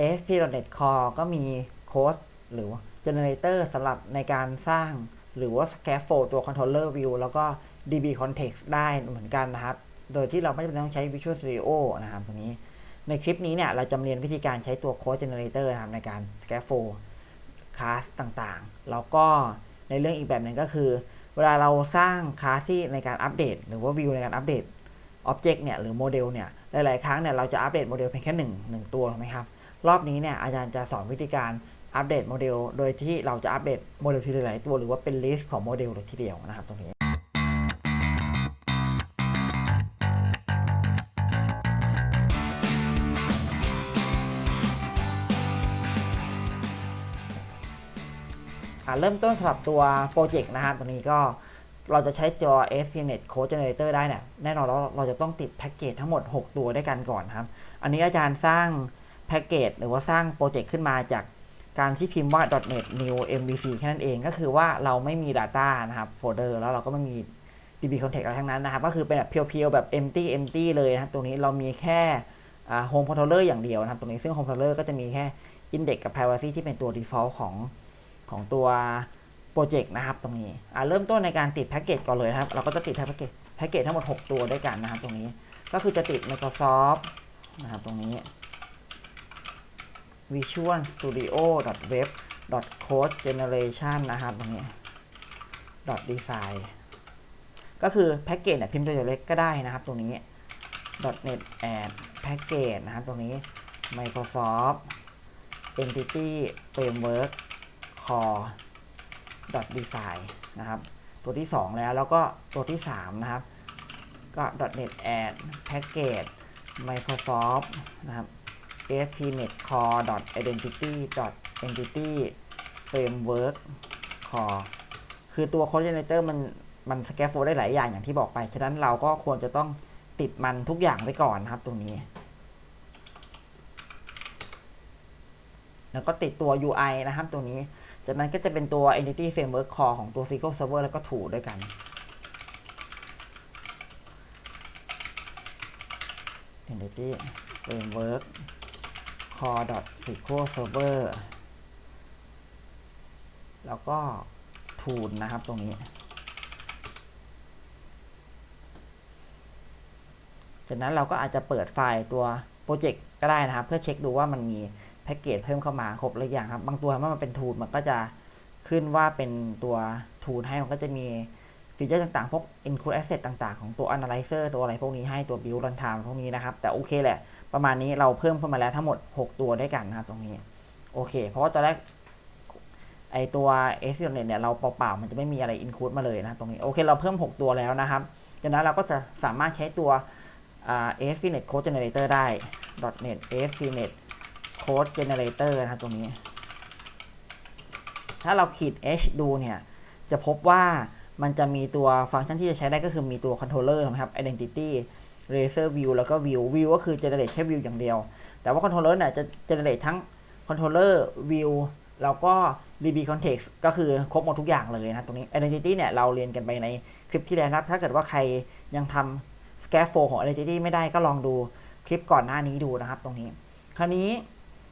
ASP.NET Core ก็มีโค้ดหรือ generator สำหรับในการสร้าง หรือว่า scaffold ตัว controller view แล้วก็ db context ได้เหมือนกันนะครับ โดยที่เราไม่จำเป็นต้องใช้ Visual Studio นะครับตรงนี้ ในคลิปนี้เนี่ยเราจะเรียนวิธีการใช้ตัว code generator นะครับในการ scaffold คลาสต่างๆ แล้วก็ในเรื่องอีกแบบหนึ่งก็คือ เวลาเราสร้างคลาสที่ในการอัปเดต หรือว่าวิวในการอัปเดตอ็อบเจกต์เนี่ยหรือโมเดลเนี่ยหลาย ๆ ครั้งเนี่ยเราจะอัปเดตโมเดลเพียงแค่หนึ่งหนึ่งตัวถูกไหมครับ รอบนี้เนี่ยอาจารย์จะสอนวิธีการอัปเดตโมเดล โดยที่เราจะอัปเดตโมเดลทีละหลายตัวหรือว่าเป็นลิสต์ของโมเดลทีเดียวนะครับตรงนี้เริ่มต้นสำหรับตัวโปรเจกต์นะครับตัวนี้ก็เราจะใช้จอ ASP.NET Code Generator ได้เนี่ยแน่นอนแล้วเราจะต้องติดแพ็กเกจทั้งหมด 6 ตัวด้วยกันก่อนครับ อันนี้อาจารย์สร้าง แพ็กเกจหรือว่าสร้างโปรเจกต์ขึ้นมาจากการที่พิมพ์ว่า .NET New MVC แค่นั้นเองก็คือว่าเราไม่มี Data นะครับโฟลเดอร์แล้วเราก็ไม่มี DB Context อะไรทั้งนั้นนะครับ ก็คือเป็นแบบเพียวๆ แบบ empty empty เลยนะครับ ตรงนี้เรามีแค่ home controller อย่างเดียวนะครับ ตรงนี้ซึ่ง home controller ก็จะมีแค่ index กับ privacy ที่เป็นตัว default ของของตัวโปรเจกต์นะครับ ตรงนี้เริ่มต้นในการติดแพ็กเกจก่อนเลยนะครับ เราก็จะติดแพ็กเกจแพ็กเกจทั้งหมด 6 ตัวด้วยกันนะครับ ตรงนี้ก็คือจะติด Microsoft นะครับตรงนี้ Visual Studio Web Code Generation นะครับตรงนี้ .design ก็คือแพ็กเกจเนี่ยพิมพ์ตัวเล็กก็ได้นะครับตรงนี้ .net add package นะครับตรงนี้ Microsoft Entity Framework Core .design นะครับตัวที่ 2 แล้วแล้วก็ตัวที่ 3 นะครับ ก็ .net add package Microsoft นะครับ ASP.NET Core .identity .entity framework core คือตัว Code Generator มันมันสแกฟโฟได้หลายอย่างอย่างที่บอกไป ฉะนั้นเราก็ควรจะต้องติดมันทุกอย่างไว้ก่อนนะครับตรงนี้ แล้วก็ติดตัว UI นะครับตรงนี้ จากนั้นก็จะเป็นตัว Entity Framework Core ของตัว SQL Server แล้วก็ถูด้วยกัน Entity Framework Core SQL Server แล้วก็ Tool นะครับตรงนี้ จากนั้นเราก็อาจจะเปิดไฟล์ตัวโปรเจกต์ก็ได้นะครับ เพื่อเช็คดูว่ามันมีแพ็กเกจเพิ่มเข้ามาครบหรือยังครับ บางตัวถ้ามันเป็นทูลมันก็จะขึ้นว่าเป็นตัวทูลให้มันก็จะมี ฟีเจอร์ต่างๆ พวก include asset ต่างๆ ของตัว analyzer ตัวอะไรพวกนี้ให้ตัว build runtime พวกนี้นะครับ แต่โอเคแหละ ประมาณนี้เราเพิ่มเข้ามาแล้วทั้งหมด 6 ตัวด้วยกันนะครับตรงนี้ โอเค เพราะว่าตอนแรกไอตัว s อ n e t เนี่ยเราเปล่าๆ มันจะไม่มีอะไร include มาเลยนะตรงนี้ โอเคเราเพิ่ม 6 ตัวแล้วนะครับ จากนั้นเราก็จะสามารถใช้ตัว ASP.NET Code Generator ได้ .NET ASP.NET Code Generator นะครับตรงนี้ ถ้าเราขีด H ดูเนี่ยจะพบว่า มันจะมีตัวฟังก์ชันที่จะใช้ได้ก็คือมีตัว controller นะครับ identity laser view แล้วก็ view view ก็คือ generate แค่ view อย่างเดียว แต่ว่า controller เนี่ยจะ generate ทั้ง controller view แล้วก็ db context ก็คือครบหมดทุกอย่างเลยนะตรงนี้ identity เนี่ยเราเรียนกันไปในคลิปที่แล้วนะครับ ถ้าเกิดว่าใครยังทำ scaffold ของ identity ไม่ได้ก็ลองดูคลิปก่อนหน้านี้ดูนะครับตรงนี้ คราวนี้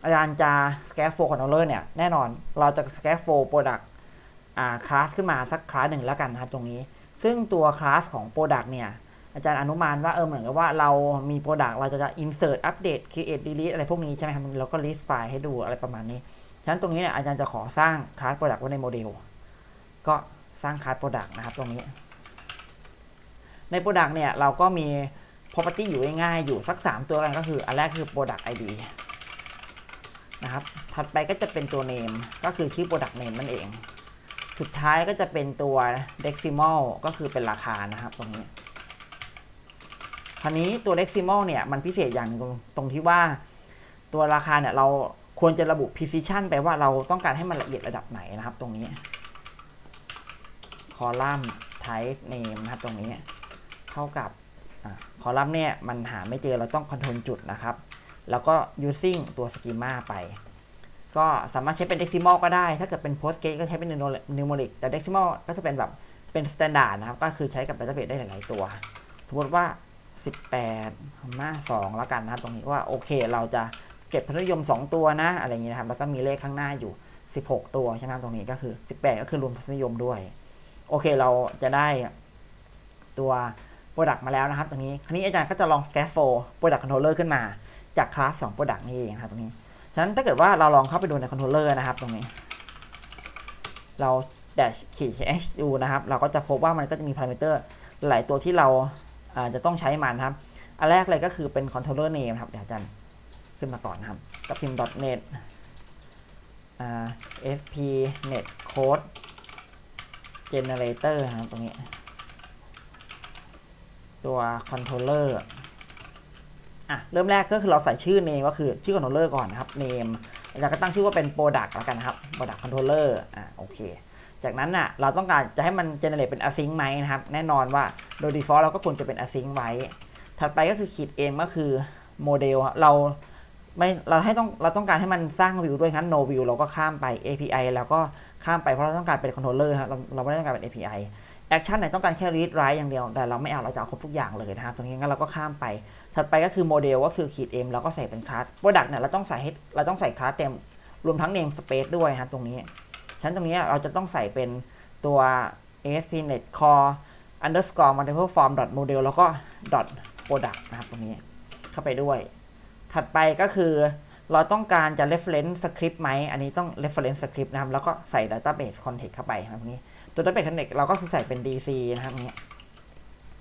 อาจารย์จะ scaffold controller เนี่ยแน่นอนเราจะ scaffold product คลาสขึ้นมาสักคลาสหนึ่งแล้วกันนะครับตรงนี้ ซึ่งตัวคลาสของ product เนี่ยอาจารย์อนุมานว่าเออเหมือนกับว่าเรามี product เราจะจะ insert update create delete อะไรพวกนี้ใช่ไหมครับเราก็ list ไฟล์ให้ดูอะไรประมาณนี้ฉะนั้นตรงนี้เนี่ยอาจารย์จะขอสร้างคลาส product ไว้ในโมเดลก็สร้างคลาส product นะครับตรงนี้ ใน Product เนี่ยเราก็มี property อยู่ง่ายๆอยู่สัก 3 ตัวกันก็คืออันแรกคือ Product ID นะครับถัดไปก็จะเป็นตัว name ก็คือชื่อ Product name นั่นเอง สุดท้ายก็จะเป็นตัว decimal ก็คือเป็นราคานะครับตรงนี้คราวนี้ตัว decimal เนี่ยมันพิเศษอย่างนึงตรงตรงที่ว่า ตัวราคาเนี่ยเราควรจะระบุ precision ไปว่าเราต้องการให้มันละเอียดระดับไหนนะครับตรงนี้ column type name นะครับตรงนี้ เท่ากับคอลัมน์เนี่ยมันหาไม่เจอเราต้องคอนโทรลจุดนะครับ แล้วก็ using ตัว schema ไป ก็สามารถใช้เป็น decimal ก็ได้ ถ้าเกิดเป็น postgate ก็ใช้เป็น numeric แต่ decimal ก็จะเป็นแบบเป็น standard นะครับ ก็คือใช้กับ database ได้หลาย ๆ ตัว สมมติว่า 18 2แล้วกันนะครับ ตรงนี้ว่าโอเค เราจะเก็บพนนิยม 2 ตัวนะ อะไรอย่างนี้นะครับ แล้วก็มีเลขข้างหน้าอยู่ 16 ตัวใช่ไหมตรงนี้ก็คือ 18 ก็คือรวมพนนิยมด้วย โอเค เราจะได้ตัว Product มาแล้วนะครับ ตรงนี้ คราวนี้อาจารย์ก็จะลอง scaffold Product Controller ขึ้นมา จากคลาส2 Product นี่เองครับตรงนี้ ฉะนั้นถ้าเกิดว่าเราลองเข้าไปดูใน Controller นะครับตรงนี้ เรา dash ขีด h ดูนะครับ เราก็จะพบว่ามันก็จะมีพารามิเตอร์หลายตัวที่เราอาจะต้องใช้มันครับ อันแรกเลยก็คือเป็น controller name ครับ เดี๋ยวอาจารย์ขึ้นมาก่อนนะครับกับพิมพ์ .net อ่า sp net code generator นะครับตรงนี้ ตัว controller อะเริ่มแรกก็คือเราใส่ชื่อ name ก็คือชื่อ controller ก่อนนะครับ name อาจารย์ก็ตั้งชื่อว่าเป็น product แล้วกันนะครับ product controller อะโอเค จากนั้นน่ะเราต้องการจะให้มัน generate เป็น async ไหมนะครับ แน่นอนว่าโดย default เราก็ควรจะเป็น async ไว้ ถัดไปก็คือขีด m ก็คือโมเดลเราไม่เราให้ต้องเราต้องการให้มันสร้างวิวด้วยงั้น no view เราก็ข้ามไป API แล้วก็ข้ามไปเพราะเราต้องการเป็น controller ครับเราเราไม่ได้ต้องการเป็น API action ไหนต้องการแค่ read write อย่างเดียว แต่เราไม่เอาเราจะเอาครบทุกอย่างเลยนะครับตรงนี้งั้นเราก็ข้ามไป ถัดไปก็คือโมเดลก็คือขีด m เราก็ใส่เป็นคลาส product เนี่ยเราต้องใส่ให้เราต้องใส่คลาสเต็มรวมทั้ง name space ด้วยนะตรงนี้ฉะนั้นตรงนี้เราจะต้องใส่เป็นตัว ASP.NET Core underscore multiple form dot model แล้วก็ dot product นะครับตรงนี้เข้าไปด้วย ถัดไปก็คือเราต้องการจะ reference script ไหม อันนี้ต้อง reference script นะครับ แล้วก็ใส่ database context เข้าไปนะครับตรงนี้ ตัว database context เราก็คือใส่เป็น DC นะครับตรงนี้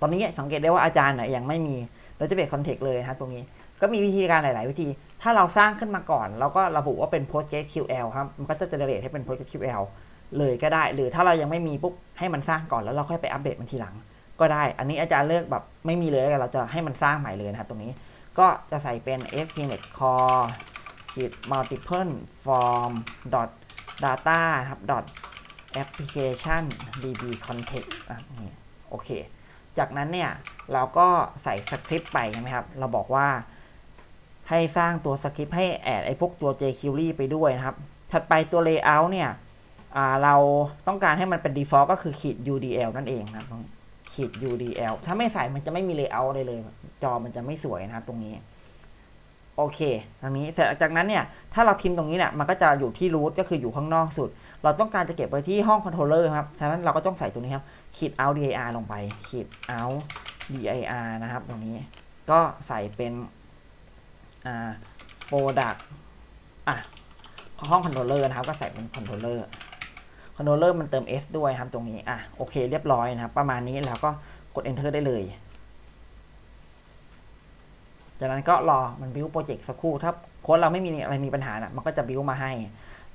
ตอนนี้สังเกตได้ว่าอาจารย์เนี่ยยังไม่มี database context เลยนะครับตรงนี้ ก็มีวิธีการหลาย ๆ วิธี ถ้าเราสร้างขึ้นมาก่อนแล้วก็ระบุว่าเป็น PostgreSQL ครับ มันก็จะ generate ให้เป็น PostgreSQL เลยก็ได้ หรือถ้าเรายังไม่มีปุ๊บให้มันสร้างก่อนแล้วเราค่อยไปอัปเดตมันทีหลัง ก็ได้ อันนี้อาจารย์เลือกแบบไม่มีเลยแล้วกันเราจะให้มันสร้างใหม่เลยนะครับตรงนี้ ก็จะใส่เป็น ASP.NET Core multiple form dot data ครับ dot application db context อะนี่โอเค จากนั้นเนี่ยเราก็ใส่สคริปต์ไปใช่ไหมครับ เราบอกว่าให้สร้างตัวสคริปต์ให้แอดไอ้พวกตัว jQuery ไปด้วยนะครับ ถัดไปตัว layout เนี่ยเราต้องการให้มันเป็น default ก็คือขีด udl นั่นเองนะครับขีด udl ถ้าไม่ใส่มันจะไม่มี layout เลยเลย จอมันจะไม่สวยนะครับตรงนี้ โอเคตรงนี้เสร็จจากนั้นเนี่ย ถ้าเราพิมพ์ตรงนี้เนี่ย มันก็จะอยู่ที่ root ก็คืออยู่ข้างนอกสุด เราต้องการจะเก็บไว้ที่ห้อง controller ครับ ฉะนั้นเราก็ต้องใส่ตรงนี้ครับ ขีด out dir ลงไป ขีด out dir นะครับ ตรงนี้ก็ใส่เป็นอ่า product อะห้อง controller นะครับ ก็ใส่เป็น controller controller มันเติม s ด้วยครับตรงนี้ อะ โอเคเรียบร้อยนะครับ ประมาณนี้แล้วก็กด enter ได้เลย จากนั้นก็รอมัน build project สักครู่ ถ้าโค้ดเราไม่มีอะไรมีปัญหานะมันก็จะ build มาให้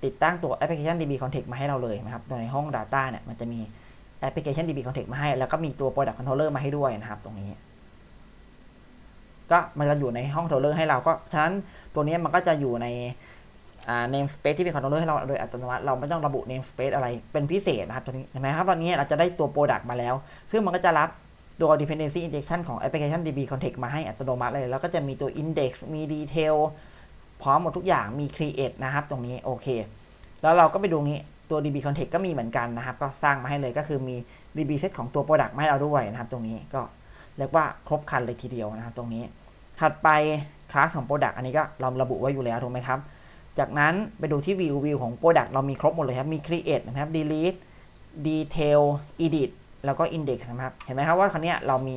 ติดตั้งตัว application db context มาให้เราเลยนะครับ โดยในห้อง data เนี่ย มันจะมี application db context มาให้ แล้วก็มีตัว product controller มาให้ด้วยนะครับ ตรงนี้ ก็มันจะอยู่ในห้อง controller ให้เราก็ ฉะนั้นตัวนี้มันก็จะอยู่ในอ่า namespace ที่เป็น controller ให้เราโดยอัตโนมัติ เราไม่ต้องระบุ namespace อะไรเป็นพิเศษนะครับตัวนี้เห็นไหมครับตอนนี้เราจะได้ตัว product มาแล้ว ซึ่งมันก็จะรับตัว dependency injection ของ application db context มาให้อัตโนมัติเลย แล้วก็จะมีตัว index มี detail พร้อมหมดทุกอย่างมี create นะครับ ตรงนี้ โอเค แล้วเราก็ไปดูนี้ ตัว db context ก็มีเหมือนกันนะครับ ก็สร้างมาให้เลยก็คือมี db set ของตัว product มาให้เราด้วยนะครับ ตรงนี้ก็เรียกว่าครบครันเลยทีเดียวนะครับ ตรงนี้ ถัดไปคลาสของ product อันนี้ก็เราระบุไว้อยู่แล้วถูกไหมครับ จากนั้นไปดูที่ view view ของ product เรามีครบหมดเลยครับ มี create นะครับ delete detail edit แล้วก็ index นะครับ เห็นไหมครับว่าครั้นี้เรามี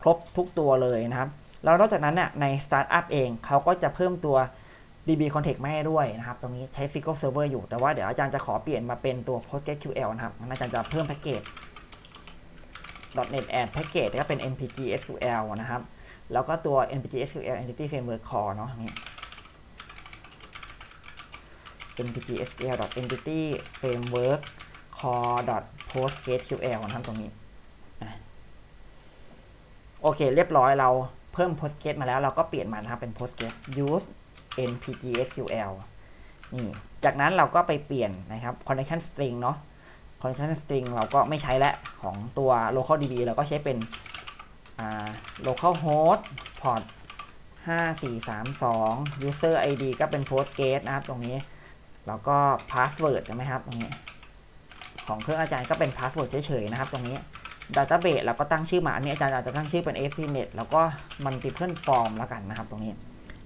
ครบทุกตัวเลยนะครับ แล้วนอกจากนั้นเนี่ยใน startup เองเขาก็จะเพิ่มตัว db context มาให้ด้วยนะครับ ตรงนี้ใช้ SQL server อยู่ แต่ว่าเดี๋ยวอาจารย์จะขอเปลี่ยนมาเป็นตัว PostgreSQL นะครับ อาจารย์จะเพิ่มแพ็กเกจ .NET Add Package ก็เป็น npg SQL นะครับ แล้วก็ตัว npg SQL Entity Framework Core เนาะนี้ npg SQL entity framework core postgresql นะครับตรงนี้โอเค เรียบร้อยเราเพิ่ม postgres มาแล้วเราก็เปลี่ยนมานะครับเป็น postgres use npg sql นี่ จากนั้นเราก็ไปเปลี่ยนนะครับ connection string เนาะ connection string เราก็ไม่ใช้แล้วของตัว localDB เราก็ใช้เป็น localhost port 5432 user id ก็เป็น postgres นะครับตรงนี้ แล้วก็ password ใช่ไหมครับตรงนี้ ของเครื่องอาจารย์ก็เป็น password เฉยๆนะครับ ตรงนี้ database เราก็ตั้งชื่อมา อันนี้อาจารย์อาจจะตั้งชื่อเป็น ASP.NET แล้วก็ multiple form แล้วกันนะครับตรงนี้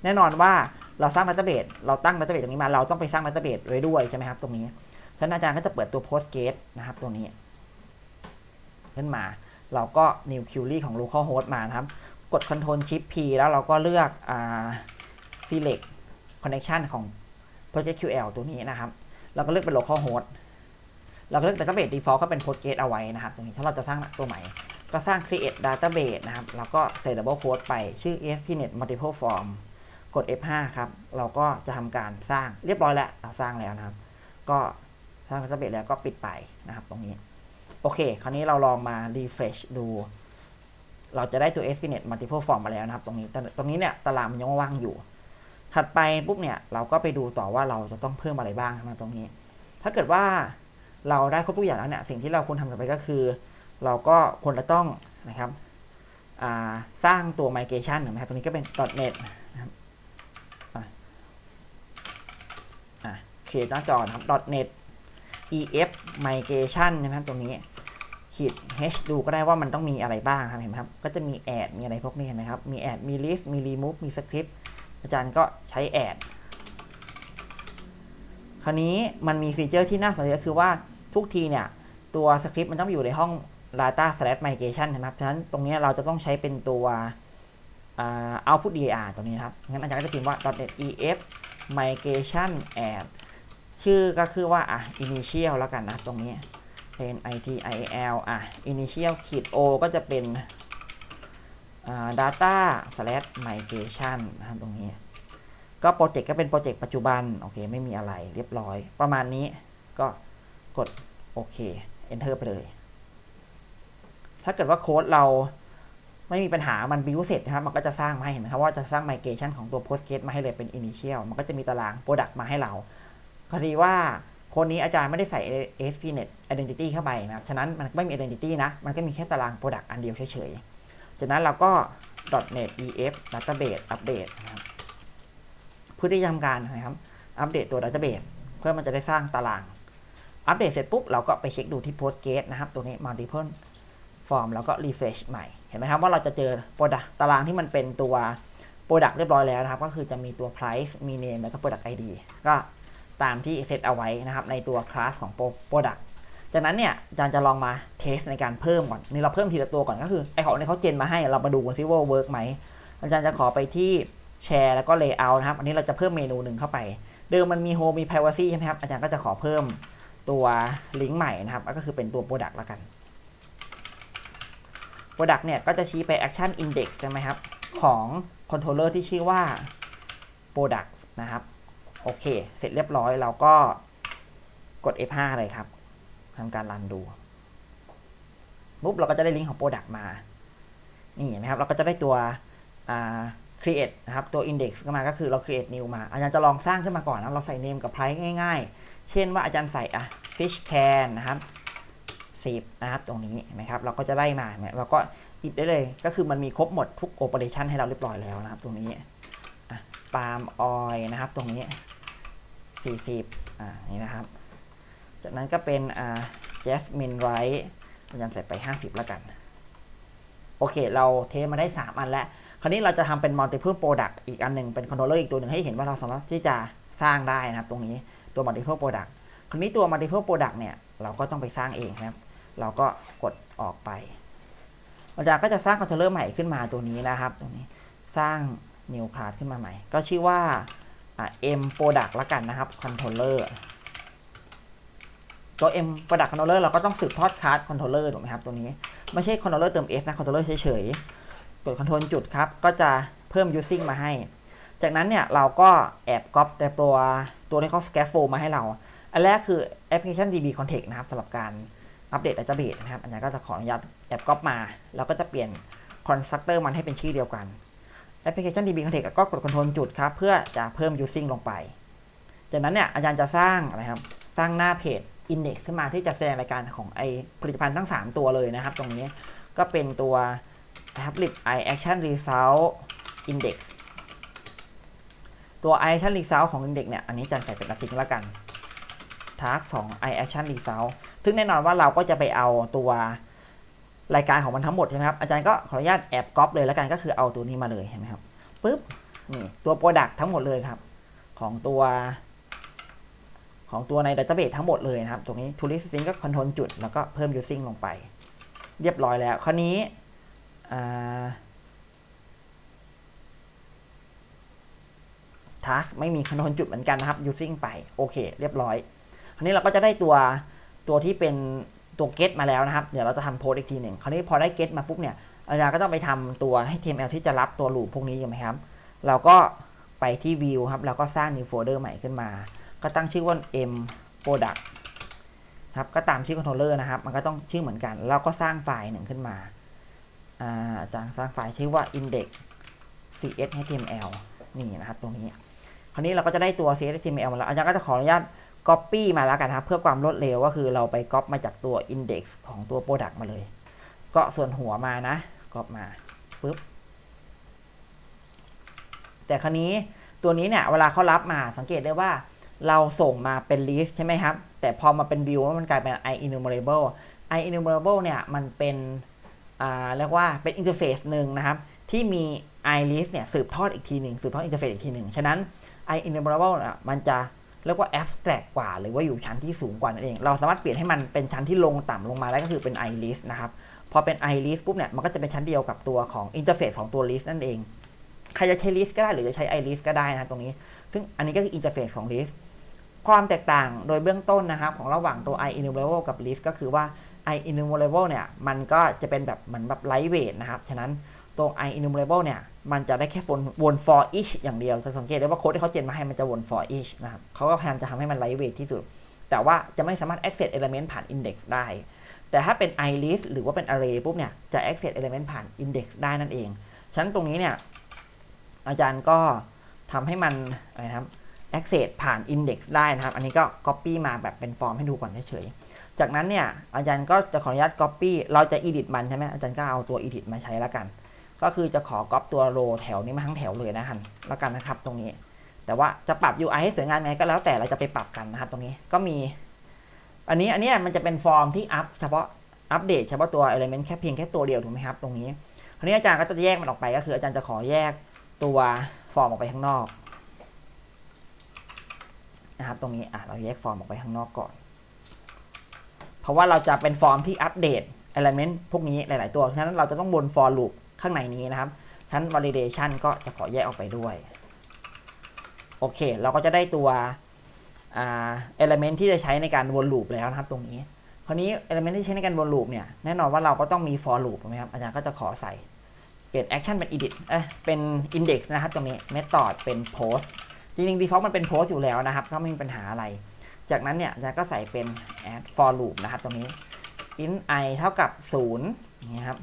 แน่นอนว่า เราสร้างดัตเตอร์เบสเราตั้งดัตเตอร์เบสตรงนี้มา เราต้องไปสร้างดัตเตอร์เบสไว้ด้วยใช่ไหมครับตรงนี้ฉะนั้นอาจารย์ก็จะเปิดตัว Postgate นะครับตรงนี้ ขึ้นมา เราก็ new query ของ localhost มานะครับ กด control Shift P แล้วเราก็เลือกอ select connection ของ PostgreSQL ตัวนี้นะครับ เราก็เลือกเป็น localhost เราก็เลือก database default ก็เป็น Postgate เอาไว้นะครับ ตรงนี้ถ้าเราจะสร้างตัวใหม่ ก็สร้าง create database นะครับ แล้วก็ใส่ double quote ไปชื่อ ASP.NET multiple form กด F5 ครับ เราก็จะทำการสร้างเรียบร้อยแล้วเราสร้างแล้วนะครับ ก็สร้าง database แล้วก็ปิดไปนะครับตรงนี้ โอเค คราวนี้เราลองมา refresh ดู เราจะได้ตัว ASP.NET multiple form มาแล้วนะครับ ตรงนี้แต่ตรงนี้เนี่ยตารางมันยังว่างอยู่ ถัดไปปุ๊บเนี่ยเราก็ไปดูต่อว่าเราจะต้องเพิ่มอะไรบ้างนะตรงนี้ ถ้าเกิดว่าเราได้ครบทุกอย่างแล้วเนี่ยสิ่งที่เราควรทำต่อไปก็คือ เราก็ควรจะต้องนะครับสร้างตัว migration นะครับตรงนี้ก็เป็น .net นะครับอะอะ เคลียร์หน้าจอนะครับ .net ef migration นะครับตรงนี้ขีด h ดูก็ได้ว่ามันต้องมีอะไรบ้างครับเห็นไหมครับ ก็จะมี add มีอะไรพวกนี้เห็นไหมครับ มี add มี list มี remove มี script อาจารย์ก็ใช้ add คราวนี้มันมีฟีเจอร์ที่น่าสนใจก็คือว่าทุกทีเนี่ย ตัวสคริปต์มันต้องอยู่ในห้อง data slash migration นะครับ ฉะนั้นตรงนี้เราจะต้องใช้เป็นตัวอ่า output dir ตรงนี้นะครับ งั้นอาจารย์ก็จะพิมพ์ว่า .net ef migration add ชื่อก็คือว่าอะ initial แล้วกันนะ ตรงนี้เป็น i t i l อะ initial ขีด o ก็จะเป็นอ่า data slash migration นะตรงนี้ ก็โปรเจกต์ก็เป็นโปรเจกต์ปัจจุบัน โอเค ไม่มีอะไรเรียบร้อย ประมาณนี้ก็กดโอเค enter ไปเลย ถ้าเกิดว่าโค้ดเราไม่มีปัญหา มันบิวเสร็จนะครับ มันก็จะสร้างมาให้เห็นะครับว่าจะสร้าง migration ของตัว postgate มาให้เลยเป็น initial มันก็จะมีตาราง product มาให้เรา พอดีว่าคนนี้อาจารย์ไม่ได้ใส่ ASP.NET Identity เข้าไปนะครับ ฉะนั้นมันไม่มี Identity นะ มันก็มีแค่ตาราง product อันเดียวเฉยๆ จากนั้นเราก็ .NET EF database update นะครับเพื่อที่จะทำการนะครับ อัปเดตตัว database เพื่อมันจะได้สร้างตาราง อัปเดตเสร็จปุ๊บ เราก็ไปเช็คดูที่ Postgate นะครับ ตัวนี้ multiple form แล้วก็ refresh ใหม่ เห็นไหมครับว่าเราจะเจอ product ตารางที่มันเป็นตัว product เรียบร้อยแล้วนะครับ ก็คือจะมีตัว price มี name แล้วก็ product ID ก็ ตามที่เซตเอาไว้นะครับในตัว class ของ product จากนั้นเนี่ยอาจารย์จะลองมาเทสในการเพิ่มก่อนนี่เราเพิ่มทีละตัวก่อนก็คือไอของเนี่เขาเจนมาให้เรามาดูกันซิว่าเวิร์กไหมอาจารย์จะขอไปที่แชร์แล้วก็ layout นะครับ อันนี้เราจะเพิ่มเมนูหนึ่งเข้าไป เดิมมันมี home มี privacy ใช่ไหมครับ อาจารย์ก็จะขอเพิ่มตัวลิงก์ใหม่นะครับ ก็คือเป็นตัว product แล้วกัน product เนี่ยก็จะชี้ไป action index ใช่ไหมครับ ของ controller ที่ชื่อว่า product นะครับ โอเค เสร็จเรียบร้อยเราก็กด F5 เลยครับทำการรันดูปุ๊บเราก็จะได้ลิงก์ของ Product มา นี่เห็นะครับ เราก็จะได้ตัว create นะครับ ตัว index ก็มาก็คือเรา create new มา อาจารย์จะลองสร้างขึ้นมาก่อนนะเราใส่ name กับ price ง่าย ๆ เช่นว่าอาจารย์ใส่อะ fish can นะครับ10นะครับ ตรงนี้เห็นไหมครับ เราก็จะได้มาเนี่ยเราก็อิดได้เลย ก็คือมันมีครบหมดทุก operation ให้เราเรียบร้อยแล้วนะครับ ตรงนี้อะ palm oil นะครับ ตรงนี้ 40อ่านี่นะครับ จากนั้นก็เป็นอ่า jasmine rice อาจารย์ใส่ไป 50 แล้วกัน โอเค เราเทมาได้ 3 อันแล้ว คราวนี้เราจะทำเป็น multiple product อีกอันหนึ่งเป็น controller อีกตัวหนึ่งให้เห็นว่าเราสามารถที่จะสร้างได้นะครับ ตรงนี้ตัว multiple product คราวนี้ตัว multiple product เนี่ย เราก็ต้องไปสร้างเองนะครับ เราก็กดออกไปอาจารย์ก็จะสร้าง controller ใหม่ขึ้นมาตัวนี้นะครับ ตรงนี้สร้าง new class ขึ้นมาใหม่ ก็ชื่อว่า m product ละกันนะครับ controller ตัว m product controller เราก็ต้องสืบทอด class controller ถูกไหมครับ ตัวนี้ ไม่ใช่ controller เติม s นะ controller เฉยๆกด control จุดครับ ก็จะเพิ่ม using มาให้ จากนั้นเนี่ย เราก็แอบก๊อปตัวตัวที่เขา scaffold มาให้เรา อันแรกคือ application db context นะครับสำหรับการอัปเดต database นะครับ อันนี้ก็จะขออนุญาตแอบก๊อปมา แล้วก็จะเปลี่ยน constructor มันให้เป็นชื่อเดียวกัน application db context ก็กด control จุดครับ เพื่อจะเพิ่ม using ลงไป จากนั้นเนี่ยอาจารย์จะสร้างอะไรครับ สร้างหน้าเพจ index ขึ้นมาที่จะแสดงรายการของไอผลิตภัณฑ์ทั้ง 3 ตัวเลยนะครับ ตรงนี้ก็เป็นตัว Public i action result index ตัว i action result ของ index เนี่ย อันนี้อาจารย์ใส่เป็น async แล้วกัน task 2 i action result ซึ่งแน่นอนว่าเราก็จะไปเอาตัว รายการของมันทั้งหมดใช่ไหมครับอาจารย์ก็ขออนุญาตแอบก๊อปเลยแล้วกันก็คือเอาตัวนี้มาเลยเห็นไหมครับปุ๊บนี่ตัว Product ทั้งหมดเลยครับ ของตัว ของตัวใน Database ทั้งหมดเลยนะครับ ตรงนี้ To List String ก็คอนโทรลจุด แล้วก็เพิ่ม Using ลงไป เรียบร้อยแล้วคราวนี้อ่า task ไม่มีคอนโทรลจุดเหมือนกันนะครับ using ไป โอเค เรียบร้อย คราวนี้เราก็จะได้ตัวตัวที่เป็น ตัว get มาแล้วนะครับ เดี๋ยวเราจะทำโพสอีกทีหนึ่งคราวนี้พอได้ get มาปุ๊บเนี่ยอาจารย์ก็ต้องไปทำตัวให้ HTML ที่จะรับตัว loop พวกนี้ใช่ไหมครับ เราก็ไปที่ view ครับแล้วก็สร้าง new folder ใหม่ขึ้นมา ก็ตั้งชื่อว่า m product ครับก็ตามชื่อ controller นะครับ มันก็ต้องชื่อเหมือนกันแล้วก็สร้างไฟล์หนึ่งขึ้นมาอาอาจารย์สร้างไฟล์ชื่อว่า index cs html นี่นะครับตรงนี้ คราวนี้เราก็จะได้ตัว CSHTML มาแล้วอาจารย์ก็จะขออนุญาต Copy มาแล้วกันนะครับ เพื่อความรวดเร็วก็คือเราไป Copy มาจากตัว Index ของตัว Product มาเลย ก็ส่วนหัวมานะ Copy มาปุ๊บแต่ครนี้ตัวนี้เนี่ยเวลาเขารับมาสังเกตได้ว่าเราส่งมาเป็น list ใช่ไหมครับ แต่พอมาเป็น view มันกลายเป็น i enumerable i enumerable เนี่ยมันเป็นอ่าเรียกว่าเป็นอินเทอร์เฟซหนึ่งนะครับ ที่มี i list เนี่ยสืบทอดอีกทีหนึ่งสืบทอดอินเทอร์เฟซอีกทีหนึ่ง ฉะนั้น i enumerable อะมันจะ เรียกว่า abstract กว่า หรือว่าอยู่ชั้นที่สูงกว่านั่นเอง เราสามารถเปลี่ยนให้มันเป็นชั้นที่ลงต่ำลงมาได้ก็คือเป็น i list นะครับ พอเป็น i list ปุ๊บเนี่ย มันก็จะเป็นชั้นเดียวกับตัวของ interface ของตัว list นั่นเอง ใครจะใช้ list ก็ได้หรือจะใช้ i list ก็ได้นะตรงนี้ ซึ่งอันนี้ก็คือ interface ของ list ความแตกต่างโดยเบื้องต้นนะครับของระหว่างตัว i enumerable กับ list ก็คือว่า i enumerable เนี่ย มันก็จะเป็นแบบเหมือนแบบ lightweight นะครับ ฉะนั้น ตัว i enumerable เนี่ย มันจะได้แค่วนวน for each อย่างเดียว จะสังเกตได้ว่าโค้ดที่เขาเจนมาให้มันจะวน for each นะครับเขาก็พยายามจะทำให้มัน lightweight ที่สุด แต่ว่าจะไม่สามารถ access element ผ่าน index ได้ แต่ถ้าเป็น i list หรือว่าเป็น array ปุ๊บเนี่ย จะ access element ผ่าน index ได้นั่นเอง ฉะนั้นตรงนี้เนี่ย อาจารย์ก็ทำให้มันอะไรนะครับ access ผ่าน index ได้นะครับ อันนี้ก็ copy มาแบบเป็นฟอร์มให้ดูก่อนเฉยจากนั้นเนี่ยอาจารย์ก็จะขออนุญาต copy เราจะ edit มันใช่ไหมอาจารย์ก็เอาตัว edit มาใช้แล้วกัน ก็คือจะขอ copy ตัว row แถวนี้มาทั้งแถวเลยนะฮันแล้วกันนะครับตรงนี้ แต่ว่าจะปรับ UI ให้สวยงามยังไงก็แล้วแต่เราจะไปปรับกันนะครับตรงนี้ก็มี อันนี้อันนี้มันจะเป็นฟอร์มที่อัพเฉพาะอัปเดตเฉพาะตัว element แค่เพียงแค่ตัวเดียวถูกไหมครับตรงนี้คราวนี้อาจารย์ก็จะแยกมันออกไปก็คือ อาจารย์จะขอแยกตัวฟอร์มออกไปข้างนอกนะครับตรงนี้อะเราแยกฟอร์มออกไปข้างนอกก่อน เพราะว่าเราจะเป็นฟอร์มที่อัปเดต element พวกนี้หลาย ๆ ตัว ฉะนั้นเราจะต้องวน for loop ข้างในนี้นะครับชั้น validation ก็จะขอแยกออกไปด้วย โอเค เราก็จะได้ตัวอ่า element ที่จะใช้ในการวน loop แล้วนะครับตรงนี้ คราวนี้ element ที่ใช้ในการวน loop เนี่ย แน่นอนว่าเราก็ต้องมี for loop ถูกไหมครับ อาจารย์ก็จะขอใส่เปลี่ยน action เป็น edit เอ้ยเป็น index นะครับตรงนี้ method เป็น post จริงๆ default มันเป็น post อยู่แล้วนะครับ ก็ไม่มีปัญหาอะไร จากนั้นเนี่ยอาจารย์ก็ใส่เป็น add for loop นะครับตรงนี้ int i เท่ากับ0นี่ครับ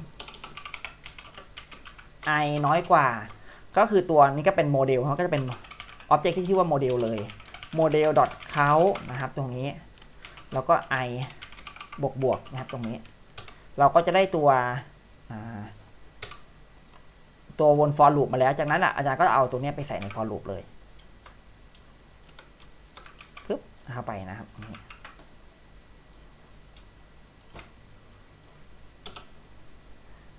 i น้อยกว่า ก็คือตัวนี้ก็เป็นโมเดลเขาก็จะเป็น object ที่ชื่อว่าโมเดลเลย model count นะครับตรงนี้ แล้วก็ i บวกบวกนะครับตรงนี้ เราก็จะได้ตัวตัววน for loop มาแล้ว จากนั้นอะอาจารย์ก็เอาตัวนี้ไปใส่ใน for loop เลยปึ๊บเข้าไปนะครับ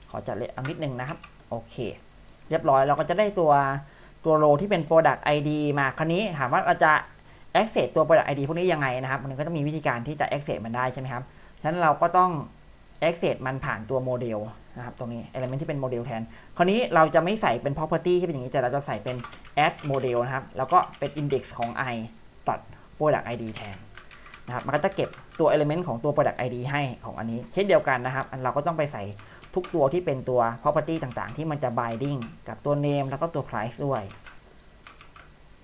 ขอจัดเลขเอานิดนึงนะครับ โอเค เรียบร้อยเราก็จะได้ตัวตัวโรที่เป็น product ID มาคราวนี้ถามว่าเราจะ access ตัว product ID พวกนี้ยังไงนะครับ มันก็ต้องมีวิธีการที่จะ access มันได้ใช่ไหมครับฉะนั้นเราก็ต้อง access มันผ่านตัวโมเดลนะครับตรงนี้ element ที่เป็นโมเดลแทน คราวนี้เราจะไม่ใส่เป็น property ที่เป็นอย่างนี้แต่เราจะใส่เป็น add model นะครับ แล้วก็เป็น index ของ i ตัด product ID แทนนะครับ มันก็จะเก็บตัว element ของตัว product ID ให้ของอันนี้ เช่นเดียวกันนะครับ อันเราก็ต้องไปใส่ ทุกตัวที่เป็นตัว property ต่างๆ ที่มันจะ binding กับตัว name แล้วก็ตัว price ด้วย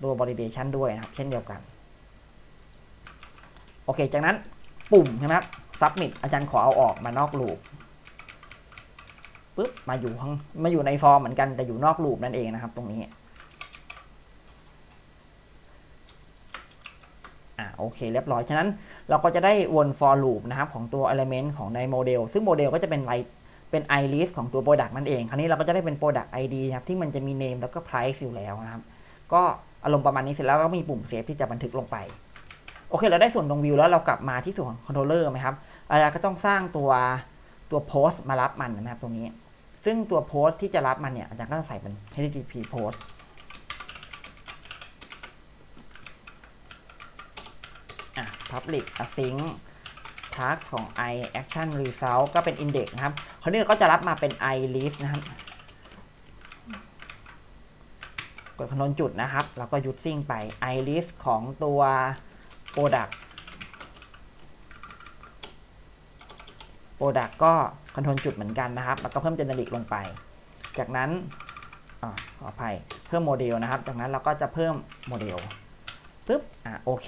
ตัว validation ด้วยนะครับ เช่นเดียวกัน โอเค จากนั้นปุ่มใช่ไหมครับ submit อาจารย์ขอเอาออกมานอกลูปปุ๊บมาอยู่ข้างมาอยู่ในฟอร์มเหมือนกันแต่อยู่นอกลูปนั่นเองนะครับ ตรงนี้อ่าโอเคเรียบร้อย ฉะนั้นเราก็จะได้วน for loop นะครับ ของตัว element ของในโมเดล ซึ่งโมเดลก็จะเป็น light เป็น i l i s t ของตัว Product นั่นเอง คราวนี้เราก็จะได้เป็น Product ID ครับที่มันจะมี name แล้วก็ price อยู่แล้วนะครับ ก็อารมณ์ประมาณนี้เสร็จแล้วก็มีปุ่มเซฟที่จะบันทึกลงไป โอเค เราได้ส่วนตรงวิวแล้วเรากลับมาที่ส่วนคอง controller ไหมครับเราก็ต้องสร้างตัวตัวโพสต์มารับมันนะครับตรงนี้ ซึ่งตัวโพสต์ที่จะรับมันเนี่ยอาจารย์ก็ต้องใส่เป็น http post อะ public async task ของ i action result ก็เป็น index นะครับคราวนี้เราก็จะรับมาเป็น i list นะครับ กดคำนวณจุดนะครับ แล้วก็ยุดซิ่งไป i list ของตัว product product ก็คอนโทรลจุดเหมือนกันนะครับ แล้วก็เพิ่ม generic ลงไป จากนั้นอขออภัย เพิ่มโมเดลนะครับ จากนั้นเราก็จะเพิ่มโมเดลปึ๊บ อะ โอเค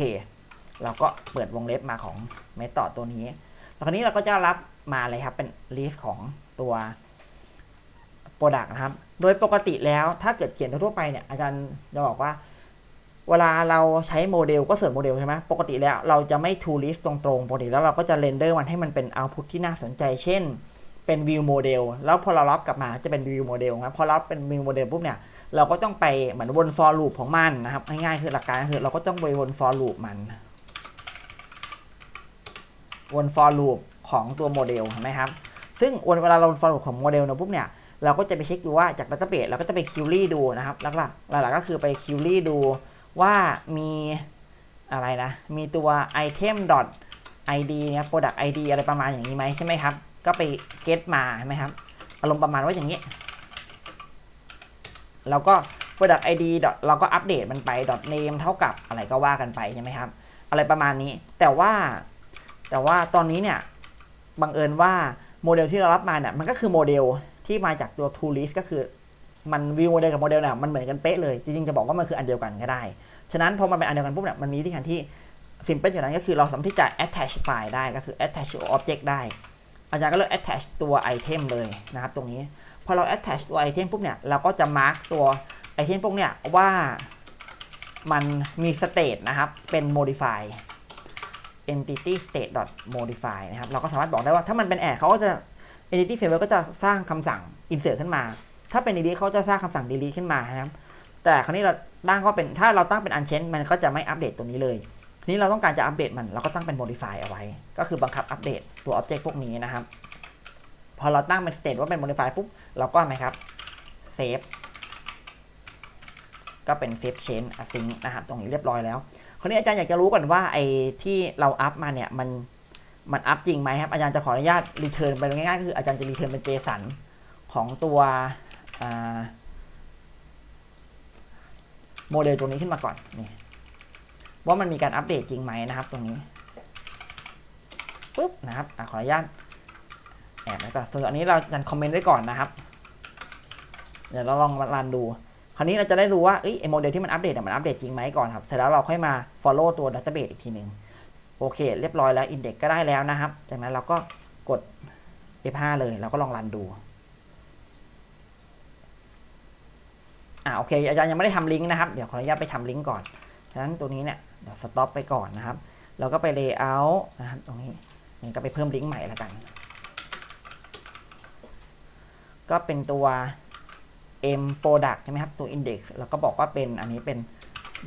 เราก็เปิดวงเล็บมาของเมธอดตัวนี้ แล้วคราวนี้เราก็จะรับมาเลยครับเป็น list ของตัว product นะครับ โดยปกติแล้วถ้าเกิดเขียนทั่วไปเนี่ยอาจารย์จะบอกว่า เวลาเราใช้โมเดลก็เสิร์ฟโมเดลใช่ไหมปกติแล้วเราจะไม่ to list ตรงๆปกติแล้วเราก็จะเรนเดอร์มันให้มันเป็น output ที่น่าสนใจ เช่นเป็น view model แล้วพอเรารับกลับมาจะเป็น view model ครับพอรับเป็น view model ปุ๊บเนี่ยเราก็ต้องไปเหมือนวน for loop ของมันนะครับง่ายๆคือหลักการคือเราก็ต้องไปวน for loop มัน วน for loop ของตัวโมเดลเห็นไหมครับ ซึ่งวนเวลาเราวน for loop ของโมเดลเนี่ยปุ๊บเนี่ยเราก็จะไปเช็คดูว่าจาก database เบตเราก็จะไป query ดูนะครับหลักๆหลักๆก็คือไป query ดูว่ามีอะไรนะมีตัว item dot id เนี่ย product id อะไรประมาณอย่างนี้ไหมใช่ไหมครับ ก็ไป get มาใช่ไหมครับอารมณ์ประมาณว่าอย่างนี้ แล้วก็ product id เราก็อัปเดตมันไป name เท่ากับอะไรก็ว่ากันไปใช่ไหมครับ อะไรประมาณนี้ แต่ว่า แต่ว่าตอนนี้เนี่ยบังเอิญว่าโมเดลที่เรารับมาเนี่ยมันก็คือโมเดลที่มาจากตัว tool list ก็คือมันวิวโมเดลกับโมเดลเนี่ยมันเหมือนกันเป๊ะเลยจริงๆจะบอกว่ามันคืออันเดียวกันก็ได้ ฉะนั้นพอมันเป็นอันเดียวกันปุ๊บเนี่ยมันมีวิธีการที่ simple อย่างนั้นก็คือเราสามารถที่จะ attach ไฟล์ได้ก็คือ attach object ได้ อาจารย์ก็เลือก attach ตัว item เลยนะครับตรงนี้พอเรา attach ตัว item ปุ๊บเนี่ยเราก็จะ mark ตัว item พวกเนี่ยว่ามันมี state นะครับเป็น modify EntityState.modify นะครับ เราก็สามารถบอกได้ว่าถ้ามันเป็น add เขาก็จะ entity framework ก็จะสร้างคำสั่ง insert ขึ้นมา ถ้าเป็น delete เขาจะสร้างคำสั่ง delete ขึ้นมานะครับ แต่คราวนี้เราตั้งก็เป็นถ้าเราตั้งเป็น unchange มันก็จะไม่อัปเดตตัวนี้เลย ทีนี้เราต้องการจะอัปเดตมันเราก็ตั้งเป็น modify เอาไว้ ก็คือบังคับอัปเดตตัว object พวกนี้นะครับ พอเราตั้งเป็น state ว่าเป็น modify ปุ๊บเราก็ไหมครับ save ก็เป็น save change async นะครับ ตรงนี้เรียบร้อยแล้ว คราวนี้อาจารย์อยากจะรู้ก่อนว่าไอ้ที่เราอัพมาเนี่ยมันมันอัพจริงไหมครับอาจารย์จะขออนุญาตรีเทิร์นไปง่ายๆก็คืออาจารย์จะรีเทิร์นเป็น JSON ของตัวโมเดลตัวนี้ขึ้นมาก่อนนี่ว่ามันมีการอัปเดตจริงไหมนะครับตรงนี้ปุ๊บนะครับอขออนุญาตแอบไว้ก่อนส่วนอันนี้เราจะคอมเมนต์ไว้ก่อนนะครับ เดี๋ยวเราลองรันดู ราวนี้เราจะได้รู้ว่าไอ้โมเดลที่มันอัปเดตมันอัปเดตจริงไหมก่อนครับ เสร็จแล้วเราค่อยมา follow ตัว database อีกทีหนึ่งโอเค เรียบร้อยแล้ว index ก็ได้แล้วนะครับ จากนั้นเราก็กด F5 เลยแล้วก็ลองรันดูอ่าโอเคอาจารย์ยังไม่ได้ทำลิงก์นะครับ เดี๋ยวขออนุญาตไปทำลิงก์ก่อนฉะนั้นตัวนี้เนี่ยเดี๋ยว stop ไปก่อนนะครับเราก็ไป layout นะครับตรงนี้นี่ก็ไปเพิ่มลิงก์ใหม่แล้วกัน ก็เป็นตัว m product ใช่ไหมครับ ตัว index แล้วก็บอกว่าเป็นอันนี้เป็น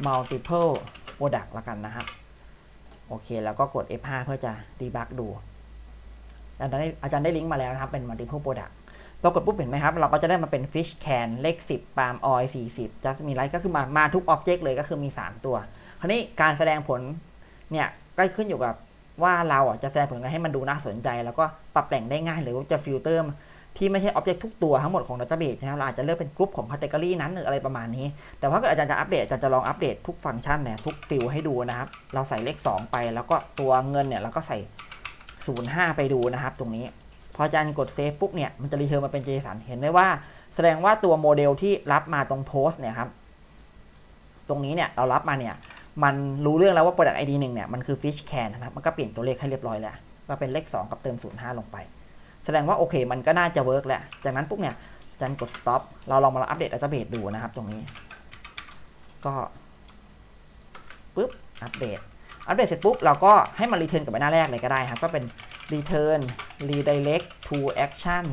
multiple product ล้วกันนะครับ โอเค แล้วก็กด F5 เพื่อจะ debug ดู อาจารย์ได้อาจารย์ได้ลิงก์มาแล้วนะครับ เป็น multiple product เรากดปุ๊บเห็นไหมครับ เราก็จะได้มาเป็น fish can เลข 10 palm oil 40 just มี light ก็คือมามาทุก object เลยก็คือมี 3 ตัว คราวนี้การแสดงผลเนี่ยก็ขึ้นอยู่กับว่าเราอะจะแสดงผลไงให้มันดูน่าสนใจ แล้วก็ปรับแต่งได้ง่ายหรือว่าจะฟิลเตอร์ ที่ไม่ใช่ object ทุกตัวทั้งหมดของ database นะครับเราอาจจะเลือกเป็นกลุ่มของ category นั้นหรืออะไรประมาณนี้ แต่ว่าถ้าเกิดอาจารย์จะอัปเดตอาจารย์จะลองอัปเดตทุกฟังก์ชันเนี่ยทุกฟิลให้ดูนะครับ เราใส่เลข 2 ไป แล้วก็ตัวเงินเนี่ยเราก็ใส่ 05 ไปดูนะครับ ตรงนี้ พออาจารย์กดเซฟปุ๊บเนี่ยมันจะรีเทิร์นมาเป็น JSON เห็นได้ว่า แสดงว่าตัวโมเดลที่รับมาตรงโพสต์เนี่ยครับตรงนี้เนี่ยเรารับมาเนี่ยมันรู้เรื่องแล้วว่า product ID 1เนี่ยมันคือ fish can นะครับมันก็เปลี่ยนตัวเลขให้เรียบร้อยแล้วก็เป็นเลข 2 กับเติม 05 ลงไป แสดงว่าโอเค มันก็น่าจะเวิร์กแหล้วจากนั้นปุ๊บเนี่ยจารย์กด stop เราลองมาอัปเดต database ดูนะครับตรงนี้ ก็ปุ๊บอัปเดต อัปเดตเสร็จปุ๊บ เราก็ให้มันรีเทิร์นกับไปหน้าแรกเลยก็ได้ครับ ก็เป็น return redirect to action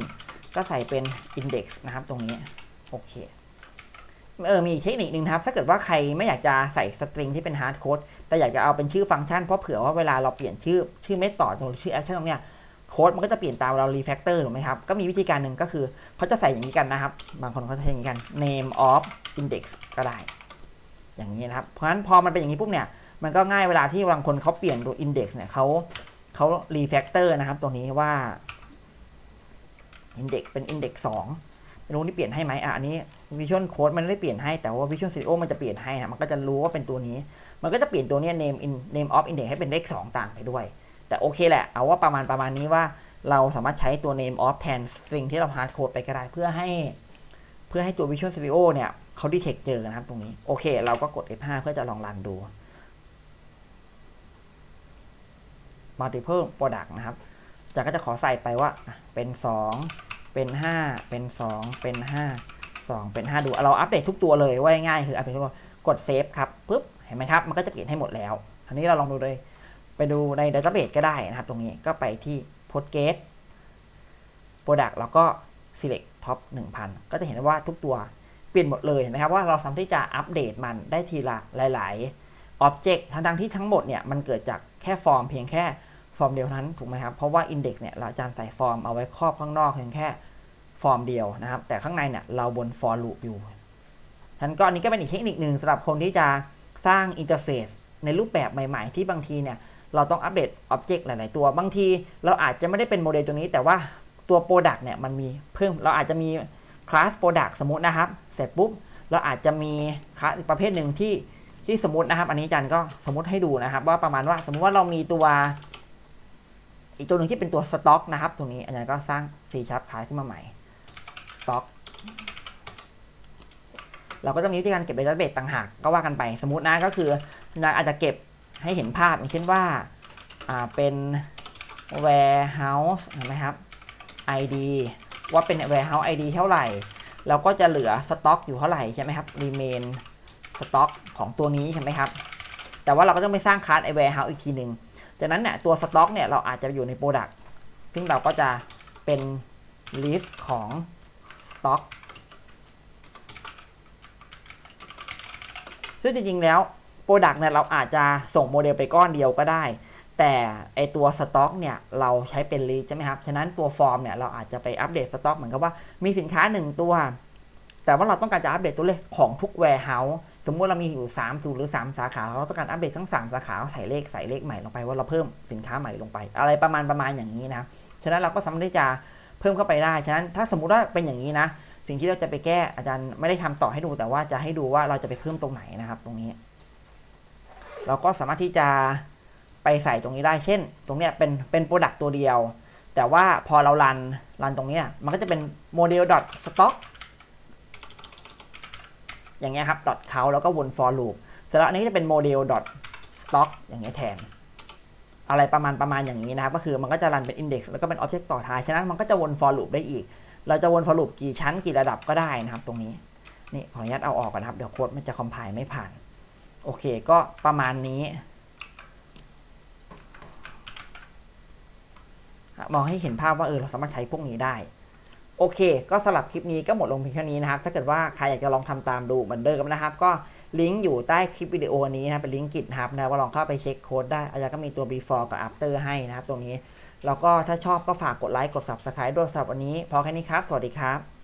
ก็ใส่เป็น index นะครับตรงนี้ โอเคเออมีเทคนิคนึงครับ ถ้าเกิดว่าใครไม่อยากจะใส่สตริงที่เป็น hard code แต่อยากจะเอาเป็นชื่อฟังก์ชันเพราะเผื่อว่าเวลาเราเปลี่ยนชื่อชื่อเมธอดหรือชื่อ action ตรงเนี้ย โค้ดมันก็จะเปลี่ยนตามเรา refactor ถูกไหมครับ ก็มีวิธีการหนึ่งก็คือเขาจะใส่อย่างนี้กันนะครับ บางคนเขาจะใช้อย่างนี้กัน name of index ก็ได้ อย่างนี้นะครับ เพราะฉะนั้นพอมันเป็นอย่างนี้ปุ๊บเนี่ย มันก็ง่ายเวลาที่บางคนเขาเปลี่ยนตัว index เนี่ยเขาเขา refactor นะครับตัวนี้ว่า index เป็น index 2ไม่รู้นี่เปลี่ยนให้ไหมอะอันนี้ Visual Code มันไม่ได้เปลี่ยนให้แต่ว่า Visual Studio มันจะเปลี่ยนให้นะมันก็จะรู้ว่าเป็นตัวนี้ มันก็จะเปลี่ยนตัวเนี้ย name in name of index ให้เป็นเลข2ต่างไปด้วย แต่โอเคแหละ เอาว่าประมาณประมาณนี้ว่าเราสามารถใช้ตัว name of แทน string ที่เรา hard code ไปก็ได้เพื่อให้ เพื่อให้ตัว Visual Studio เนี่ยเขา detect เจอนะครับตรงนี้ โอเค เราก็กด F5 เพื่อจะลองรันดู multiple product นะครับจากก็จะขอใส่ไปว่าเป็น 2 เป็น 5 เป็น 2 เป็น 5 2 เป็น 5 ดู เราอัปเดตทุกตัวเลยว่าง่ายคืออัปเดตทุกตัวกดเซฟครับปุ๊บเห็นไหมครับ มันก็จะเปลี่ยนให้หมดแล้วอันนี้เราลองดูเลย ไปดูใน Database ก็ได้นะครับ ตรงนี้ก็ไปที่ Postgres Product แล้วก็ Select Top 1000 ก็จะเห็นได้ว่าทุกตัวเปลี่ยนหมดเลยเห็นไหมครับว่าเราสามารถที่จะอัปเดตมันได้ทีละหลาย ๆ Object ทั้งๆที่ทั้งหมดเนี่ยมันเกิดจากแค่ฟอร์มเพียงแค่ฟอร์มเดียวนั้นถูกไหมครับ เพราะว่า Index เนี่ยเราจารย์ใส่ฟอร์มเอาไว้ครอบข้างนอกเพียงแค่ฟอร์มเดียวนะครับ แต่ข้างในเนี่ยเราบน for loop อยู่ฉะนั้นก็อันนี้ก็เป็นอีกเทคนิคหนึ่งสำหรับคนที่จะสร้างอินเทอร์เฟซในรูปแบบใหม่ ๆ ที่บางทีเนี่ย เราต้องอัปเดตอ็อบเจกต์หลาย ๆ ตัว บางทีเราอาจจะไม่ได้เป็นโมเดลตัวนี้ แต่ว่าตัว Product เนี่ยมันมีเพิ่ม เราอาจจะมีคลาส Product สมมตินะครับ เสร็จปุ๊บ เราอาจจะมีคลาสประเภทหนึ่งที่ที่สมมตินะครับ อันนี้อาจันก็สมมติให้ดูนะครับ ว่าประมาณว่าสมมติว่าเรามีตัว อีกตัวหนึ่งที่เป็นตัวสต็อกนะครับตรงนี้อาจารย์ก็สร้าง C sharp class ขึ้นมาใหม่สต็อกเราก็จะมีวิธีการเก็บในดัตเบสต่างหากก็ว่ากันไปสมมตินะก็คืออาจารย์อาจจะเก็บ ให้เห็นภาพอย่างเช่นว่าาเป็น warehouse เห็นไหมครับ id ว่าเป็น warehouse id เท่าไหร่ เราก็จะเหลือสต็อกอยู่เท่าไหร่ใช่ไหมครับ remain สต็อกของตัวนี้ใช่ไหมครับ แต่ว่าเราก็ต้องไปสร้างคลาสไอ warehouse อีกทีหนึ่งจากนั้นเนี่ยตัวสต็อกเนี่ยเราอาจจะอยู่ใน product ซึ่งเราก็จะเป็น list ของ stock ซึ่งจริงๆแล้ว Product เนี่ยเราอาจจะส่งโมเดลไปก้อนเดียวก็ได้ แต่ไอตัวสต็อกเนี่ยเราใช้เป็นลีใช่ไหมครับ ฉะนั้นตัวฟอร์มเนี่ยเราอาจจะไปอัปเดตสต็อกเหมือนกับว่ามีสินค้า 1 ตัว แต่ว่าเราต้องการจะอัปเดตตัวเลขของทุก warehouse สมมติเรามีอยู่3สูตรหรือ 3 สาขา เราต้องการอัปเดตทั้ง 3 สาขาใส่เลขใส่เลขใหม่ลงไปว่าเราเพิ่มสินค้าใหม่ลงไป อะไรประมาณประมาณอย่างนี้นะฉะนั้นเราก็สามารถที่จะเพิ่มเข้าไปได้ ฉะนั้นถ้าสมมุติว่าเป็นอย่างนี้นะ สิ่งที่เราจะไปแก้อาจารย์ไม่ได้ทำต่อให้ดูแต่ว่าจะให้ดูว่าเราจะไปเพิ่มตรงไหนนะครับ ตรงนี้ เราก็สามารถที่จะไปใส่ตรงนี้ได้ เช่น ตรงเนี้ยเป็นเป็นโปรดักต์ตัวเดียว แต่ว่าพอเรารันรันตรงเนี้ยมันก็จะเป็นโมเดล stock อย่างเงี้ยครับ count แล้วก็วน for loop เสร็จแล้วอันนี้จะเป็นโมเดล stock อย่างเงี้ยแทน อะไรประมาณประมาณอย่างนี้นะครับ ก็คือมันก็จะรันเป็น index แล้วก็เป็น object ต่อท้าย ฉะนั้นมันก็จะวน for loop ได้อีก เราจะวน for loop กี่ชั้นกี่ระดับก็ได้นะครับ ตรงนี้ นี่ขออนุญาตเอาออกก่อนนะครับ เดี๋ยวโค้ดมันจะ compile ไม่ผ่าน โอเคก็ประมาณนี้มองให้เห็นภาพว่าเออเราสามารถใช้พวกนี้ได้ โอเค ก็สำหรับคลิปนี้ก็หมดลงเพียงแค่นี้นะครับ ถ้าเกิดว่าใครอยากจะลองทำตามดูเหมือนเดิมนะครับ ก็ลิงก์อยู่ใต้คลิปวิดีโอนี้นะเป็นลิงก์กิจครับนะว่าลองเข้าไปเช็คโค้ดได้อาจารย์ก็มีตัว before กับ after ให้นะครับตรงนี้ แล้วก็ถ้าชอบก็ฝากกดไลค์กด subscribe ด้วยสำหรับวันนี้ พอแค่นี้ครับ สวัสดีครับ